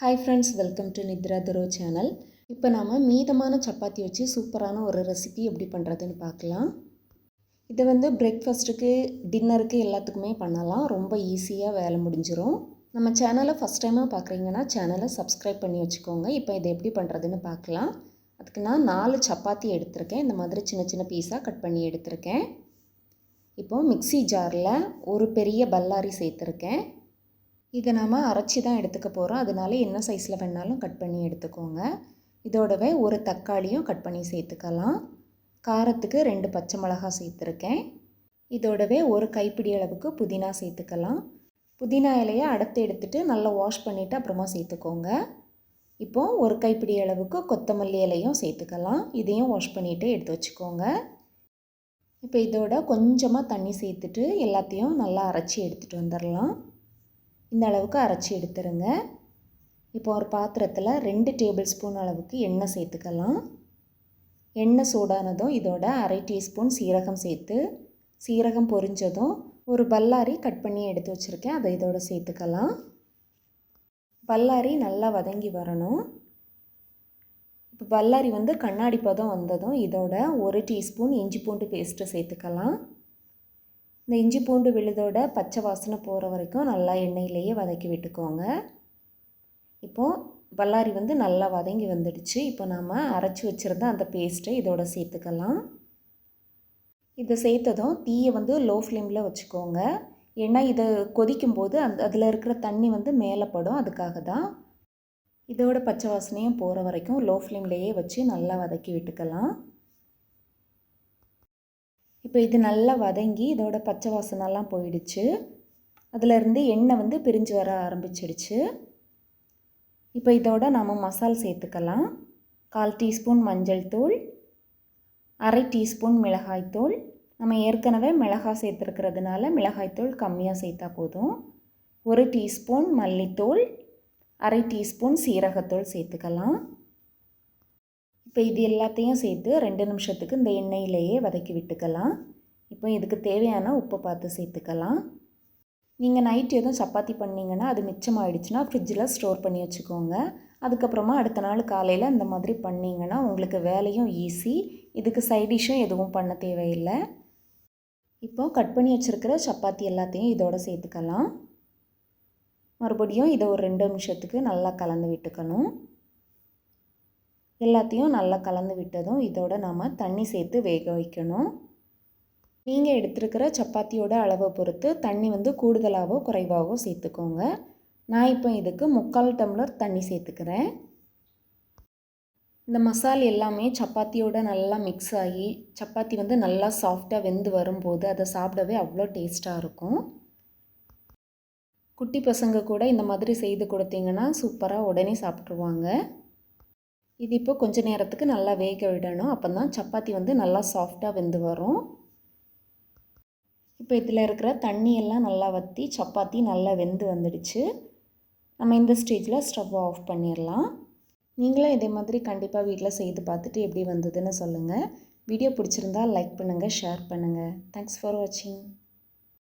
Hi friends welcome to Nithra துரோ channel இப்போ நாம் மீதமான சப்பாத்தி வச்சு சூப்பரான ஒரு ரெசிபி எப்படி பண்ணுறதுன்னு பார்க்கலாம். இதை வந்து பிரேக்ஃபாஸ்ட்டுக்கு டின்னருக்கு எல்லாத்துக்குமே பண்ணலாம். ரொம்ப ஈஸியாக வேலை முடிஞ்சிடும் நம்ம சேனலை ஃபஸ்ட் டைமாக பார்க்குறீங்கன்னா சேனலை சப்ஸ்கிரைப் பண்ணி வச்சுக்கோங்க. இப்போ இதை எப்படி பண்ணுறதுன்னு பார்க்கலாம். அதுக்கு நான் நாலு சப்பாத்தி எடுத்திருக்கேன். இந்த மாதிரி சின்ன சின்ன பீஸாக கட் பண்ணி எடுத்திருக்கேன். இப்போது மிக்ஸி ஜாரில் ஒரு பெரிய பல்லாரி சேர்த்துருக்கேன். இதை நாம் அரைச்சி தான் எடுத்துக்க போகிறோம் அதனால என்ன சைஸில் வேணாலும் கட் பண்ணி எடுத்துக்கோங்க. இதோடவே ஒரு தக்காளியும் கட் பண்ணி சேர்த்துக்கலாம். காரத்துக்கு ரெண்டு பச்சை மிளகா சேர்த்துருக்கேன். இதோடவே ஒரு கைப்பிடி அளவுக்கு புதினா சேர்த்துக்கலாம். புதினா இலையை அடுத்து எடுத்துகிட்டு நல்லா வாஷ் பண்ணிவிட்டு அப்புறமா சேர்த்துக்கோங்க. இப்போது ஒரு கைப்பிடி அளவுக்கு கொத்தமல்லி இலையும் சேர்த்துக்கலாம். இதையும் வாஷ் பண்ணிவிட்டு எடுத்து வச்சுக்கோங்க. இப்போ இதோட கொஞ்சமாக தண்ணி சேர்த்துட்டு எல்லாத்தையும் நல்லா அரைச்சி எடுத்துகிட்டு வந்துடலாம். இந்த அளவுக்கு அரைச்சி எடுத்துருங்க. இப்போ ஒரு பாத்திரத்தில் ரெண்டு டேபிள் ஸ்பூன் அளவுக்கு எண்ணெய் சேர்த்துக்கலாம். எண்ணெய் சூடானதும் இதோட அரை டீஸ்பூன் சீரகம் சேர்த்து சீரகம் பொரிஞ்சதும் ஒரு பல்லாரி கட் பண்ணி எடுத்து வச்சுருக்கேன். அதை இதோட சேர்த்துக்கலாம். பல்லாரி நல்லா வதங்கி வரணும். இப்போ பல்லாரி வந்து கண்ணாடி பதம் வந்ததும் இதோட ஒரு டீஸ்பூன் இஞ்சி பூண்டு பேஸ்ட்டு சேர்த்துக்கலாம். இந்த இஞ்சி பூண்டு விழுதோட பச்சை வாசனை போகிற வரைக்கும் நல்லா எண்ணெயிலேயே வதக்கி விட்டுக்கோங்க. இப்போது பல்லாரி வந்து நல்லா வதங்கி வந்துடுச்சு. இப்போ நாம் அரைச்சி வச்சுருந்த அந்த பேஸ்ட்டை இதோட சேர்த்துக்கலாம். இதை சேர்த்ததும் தீயை வந்து லோ ஃப்ளேமில் வச்சுக்கோங்க. ஏன்னா இதை கொதிக்கும்போது அந்த அதில் இருக்கிற தண்ணி வந்து மேலே படும். அதுக்காக தான் இதோட பச்சை வாசனையும் போகிற வரைக்கும் லோ ஃப்ளேம்லேயே வச்சு நல்லா வதக்கி விட்டுக்கலாம். இப்போ இது நல்லா வதங்கி இதோட பச்சை வாசனெல்லாம் போயிடுச்சு. அதிலருந்து எண்ணெய் வந்து பிரிஞ்சு வர ஆரம்பிச்சிடுச்சு. இப்போ இதோட நாம் மசால் சேர்த்துக்கலாம். கால் டீஸ்பூன் மஞ்சள் தூள் அரை டீஸ்பூன் மிளகாய்த்தூள் நம்ம ஏற்கனவே மிளகாய் சேர்த்துருக்கிறதுனால மிளகாய்த்தூள் கம்மியாக சேர்த்தா போதும். ஒரு டீஸ்பூன் மல்லித்தூள் அரை டீஸ்பூன் சீரகத்தூள் சேர்த்துக்கலாம். இப்போ இது எல்லாத்தையும் சேர்த்து ரெண்டு நிமிஷத்துக்கு இந்த எண்ணெயிலேயே வதக்கி விட்டுக்கலாம். இப்போ இதுக்கு தேவையான உப்பை பார்த்து சேர்த்துக்கலாம். நீங்கள் நைட் எதுவும் சப்பாத்தி பண்ணிங்கன்னா அது மிச்சம் ஆகிடுச்சுன்னா ஃப்ரிட்ஜில் ஸ்டோர் பண்ணி வச்சுக்கோங்க. அதுக்கப்புறமா அடுத்த நாள் காலையில் இந்த மாதிரி பண்ணிங்கன்னா உங்களுக்கு வேலையும் ஈஸி இதுக்கு சைடிஷ்ஷும் எதுவும் பண்ண தேவையில்லை. இப்போது கட் பண்ணி வச்சுருக்கிற சப்பாத்தி எல்லாத்தையும் இதோடு சேர்த்துக்கலாம். மறுபடியும் இதை ஒரு ரெண்டு நிமிஷத்துக்கு நல்லா கலந்து விட்டுக்கணும். எல்லாத்தையும் நல்லா கலந்து விட்டதும் இதோட நாம் தண்ணி சேர்த்து வேக வைக்கணும். நீங்கள் எடுத்துருக்கிற சப்பாத்தியோட அளவை பொறுத்து தண்ணி வந்து கூடுதலாகவோ குறைவாகவோ சேர்த்துக்கோங்க. நான் இப்போ இதுக்கு முக்கால் டம்ளர் தண்ணி சேர்த்துக்கிறேன். இந்த மசால் எல்லாமே சப்பாத்தியோட நல்லா மிக்ஸ் ஆகி சப்பாத்தி வந்து நல்லா சாஃப்டாக வெந்து வரும்போது அதை சாப்பிடவே அவ்வளோ டேஸ்ட்டாக இருக்கும். குட்டி பசங்க கூட இந்த மாதிரி செய்து கொடுத்தீங்கன்னா சூப்பராக உடனே சாப்பிட்ருவாங்க இது இப்போ கொஞ்ச நேரத்துக்கு நல்லா வேக விடணும். அப்போ தான் சப்பாத்தி வந்து நல்லா சாஃப்டாக வெந்து வரும். இப்போ இதில் இருக்கிற தண்ணியெல்லாம் நல்லா வற்றி சப்பாத்தி நல்லா வெந்து வந்துடுச்சு. நம்ம இந்த ஸ்டேஜில் ஸ்டவ் ஆஃப் பண்ணிடலாம். நீங்களும் இதே மாதிரி கண்டிப்பாக வீட்டில் செய்து பார்த்துட்டு எப்படி வந்ததுன்னு சொல்லுங்கள் வீடியோ பிடிச்சிருந்தா லைக் பண்ணுங்கள் ஷேர் பண்ணுங்கள் தேங்க்ஸ் ஃபார் வாட்சிங்